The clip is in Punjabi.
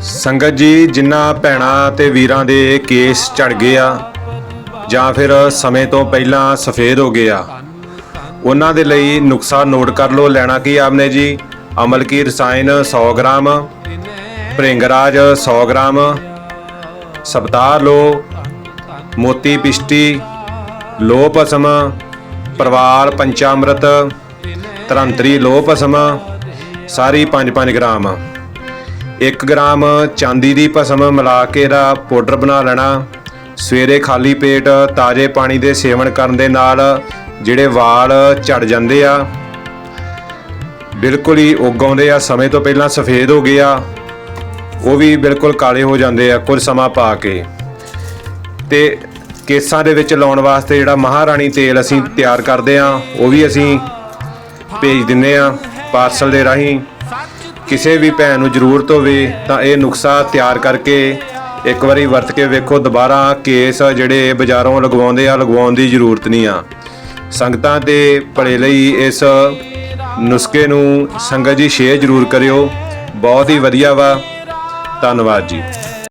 ਸੰਗਤ ਜੀ, ਜਿਨ੍ਹਾਂ ਭੈਣਾਂ ਤੇ ਵੀਰਾਂ ਦੇ ਕੇਸ ਝੜ ਗਏ ਆ ਜਾਂ ਫਿਰ ਸਮੇਂ ਤੋਂ ਪਹਿਲਾਂ ਸਫੇਦ ਹੋ ਗਏ ਆ, ਉਹਨਾਂ ਦੇ ਲਈ ਨੁਕਸਾ ਨੋਟ ਕਰ ਲਓ, ਲੈਣਾ ਕੀ ਆਪਨੇ ਜੀ? ਅਮਲ ਕੀ ਰਸਾਇਣ 100 ਗ੍ਰਾਮ, ਭ੍ਰਿੰਗਰਾਜ 100 ਗ੍ਰਾਮ, ਸਬਤਾਰ ਲੋ, ਮੋਤੀ ਪਿਸ਼ਟੀ ਲੋ ਭਸਮ ਪ੍ਰਵਾਲ ਪੰਚਾਮ੍ਰਿਤ, ਤਰੰਤਰੀ ਲੋ ਭਸਮ ਸਾਰੀ 5-5 ਗ੍ਰਾਮ। 1 ਗ੍ਰਾਮ ਚਾਂਦੀ ਦੀ ਭਸਮ ਮਿਲਾ ਕੇ ਇਹਦਾ ਪਾਊਡਰ ਬਣਾ ਲੈਣਾ। ਸਵੇਰੇ ਖਾਲੀ ਪੇਟ ਤਾਜ਼ੇ ਪਾਣੀ ਦੇ ਸੇਵਨ ਕਰਨ ਦੇ ਨਾਲ ਜਿਹੜੇ ਵਾਲ ਝੜ ਜਾਂਦੇ ਆ, ਬਿਲਕੁਲ ਹੀ ਉੱਗ ਆਉਂਦੇ ਆ, ਸਮੇਂ ਤੋਂ ਪਹਿਲਾਂ ਸਫੇਦ ਹੋ ਗਏ ਆ, ਉਹ ਵੀ ਬਿਲਕੁਲ ਕਾਲੇ ਹੋ ਜਾਂਦੇ ਆ ਕੁਝ ਸਮਾਂ ਪਾ ਕੇ। ਤੇ ਕੇਸਾਂ ਦੇ ਵਿੱਚ ਲਾਉਣ ਵਾਸਤੇ ਜਿਹੜਾ ਮਹਾਰਾਣੀ ਤੇਲ ਅਸੀਂ ਤਿਆਰ ਕਰਦੇ ਆ, ਉਹ ਵੀ ਅਸੀਂ ਭੇਜ ਦਿੰਨੇ ਆ, ਪਾਰਸਲ ਦੇ ਰਾਹੀਂ। ਕਿਸੇ ਵੀ ਭੈਣ ਨੂੰ ਜ਼ਰੂਰਤ ਹੋਵੇ ਤਾਂ ਇਹ ਨੁਸਖਾ ਤਿਆਰ ਕਰਕੇ ਇੱਕ ਵਾਰੀ ਵਰਤ ਕੇ ਵੇਖੋ ਦੁਬਾਰਾ ਕੇਸ ਜਿਹੜੇ ਬਾਜ਼ਾਰੋਂ ਲਗਵਾਉਂਦੇ ਆ, ਲਗਵਾਉਣ ਦੀ ਜ਼ਰੂਰਤ ਨਹੀਂ ਆ। ਸੰਗਤਾਂ ਦੇ ਭਲੇ ਲਈ ਇਸ ਨੁਸਖੇ ਨੂੰ ਸੰਗਤ ਜੀ ਸ਼ੇਅਰ ਜ਼ਰੂਰ ਕਰਿਓ। ਬਹੁਤ ਹੀ ਵਧੀਆ ਵਾ। ਧੰਨਵਾਦ ਜੀ।